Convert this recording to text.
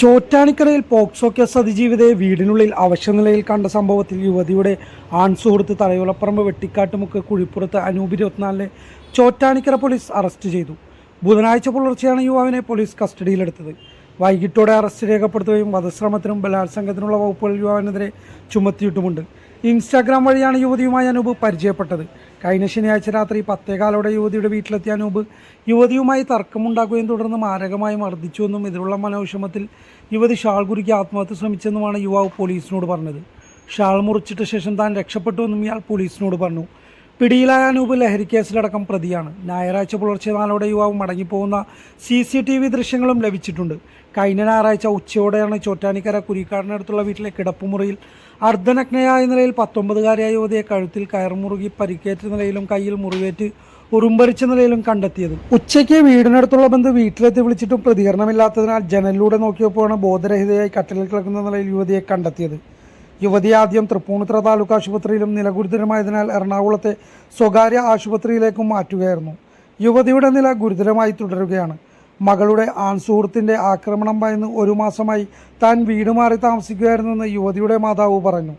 ചോറ്റാനിക്കരയിൽ POCSO case അതിജീവിതയെ വീടിനുള്ളിൽ അവശനിലയിൽ കണ്ട സംഭവത്തിൽ യുവതിയുടെ ആൺ സുഹൃത്ത് തലയോലപ്പറമ്പ് വെട്ടിക്കാട്ടുമുക്ക് കുഴിപ്പുറത്ത് അനൂപ് ഇരുപത്തിനാലിലെ ചോറ്റാനിക്കര പോലീസ് അറസ്റ്റ് ചെയ്തു. ബുധനാഴ്ച പുലർച്ചെയാണ് യുവാവിനെ പോലീസ് കസ്റ്റഡിയിലെടുത്തത്. വൈകിട്ടോടെ അറസ്റ്റ് രേഖപ്പെടുത്തുകയും വധശ്രമത്തിനും ബലാത്സംഗത്തിനുള്ള വകുപ്പുകൾ യുവാവിനെതിരെ ചുമത്തിയിട്ടുമുണ്ട്. ഇൻസ്റ്റാഗ്രാം വഴിയാണ് യുവതിയുമായി അനൂപ് പരിചയപ്പെട്ടത്. കഴിഞ്ഞ ശനിയാഴ്ച രാത്രി പത്തേകാലോടെ യുവതിയുടെ വീട്ടിലെത്തിയ അനൂപ് യുവതിയുമായി തർക്കമുണ്ടാക്കുകയും തുടർന്ന് മാരകമായി മർദ്ദിച്ചുവെന്നും ഇതിലുള്ള മനോവിഷമത്തിൽ യുവതി ഷാൾ ആത്മഹത്യ ശ്രമിച്ചെന്നുമാണ് യുവാവ് പോലീസിനോട് പറഞ്ഞത്. ഷാൾ മുറിച്ചിട്ട ശേഷം താൻ രക്ഷപ്പെട്ടുവെന്നും ഇയാൾ പോലീസിനോട് പറഞ്ഞു. പിടിയിലായ അനൂപ് ലഹരി കേസിലടക്കം പ്രതിയാണ്. ഞായറാഴ്ച പുലർച്ചെ നാലോടെ യുവാവ് മടങ്ങിപ്പോകുന്ന സി സി ടി വി ദൃശ്യങ്ങളും ലഭിച്ചിട്ടുണ്ട്. കഴിഞ്ഞ ഞായറാഴ്ച ഉച്ചയോടെയാണ് ചോറ്റാനിക്കര കുരിക്കാടിനടുത്തുള്ള വീട്ടിലെ കിടപ്പുമുറിയിൽ അർദ്ധനഗ്നയായ നിലയിൽ പത്തൊമ്പതുകാരിയായ യുവതിയെ കഴുത്തിൽ കയർമുറുകി പരിക്കേറ്റ നിലയിലും കയ്യിൽ മുറിവേറ്റ് ഉറുമ്പരിച്ച നിലയിലും കണ്ടെത്തിയത്. ഉച്ചയ്ക്ക് വീടിനടുത്തുള്ള ബന്ധു വീട്ടിലെത്തി വിളിച്ചിട്ടും പ്രതികരണമില്ലാത്തതിനാൽ ജനലിലൂടെ നോക്കിയപ്പോഴാണ് ബോധരഹിതയായി കട്ടിലിൽ കിടക്കുന്ന നിലയിൽ യുവതിയെ കണ്ടെത്തിയത്. യുവതി ആദ്യം തൃപ്പൂണിത്തുറ താലൂക്ക് ആശുപത്രിയിലും നില ഗുരുതരമായതിനാൽ എറണാകുളത്തെ സ്വകാര്യ ആശുപത്രിയിലേക്കും മാറ്റുകയായിരുന്നു. യുവതിയുടെ നില ഗുരുതരമായി തുടരുകയാണ്. മകളുടെ ആൺസുഹൃത്തിന്റെ ആക്രമണം ഭയന്ന് ഒരു മാസമായി താൻ വീട് മാറി താമസിക്കുകയായിരുന്നെന്ന് യുവതിയുടെ മാതാവ് പറഞ്ഞു.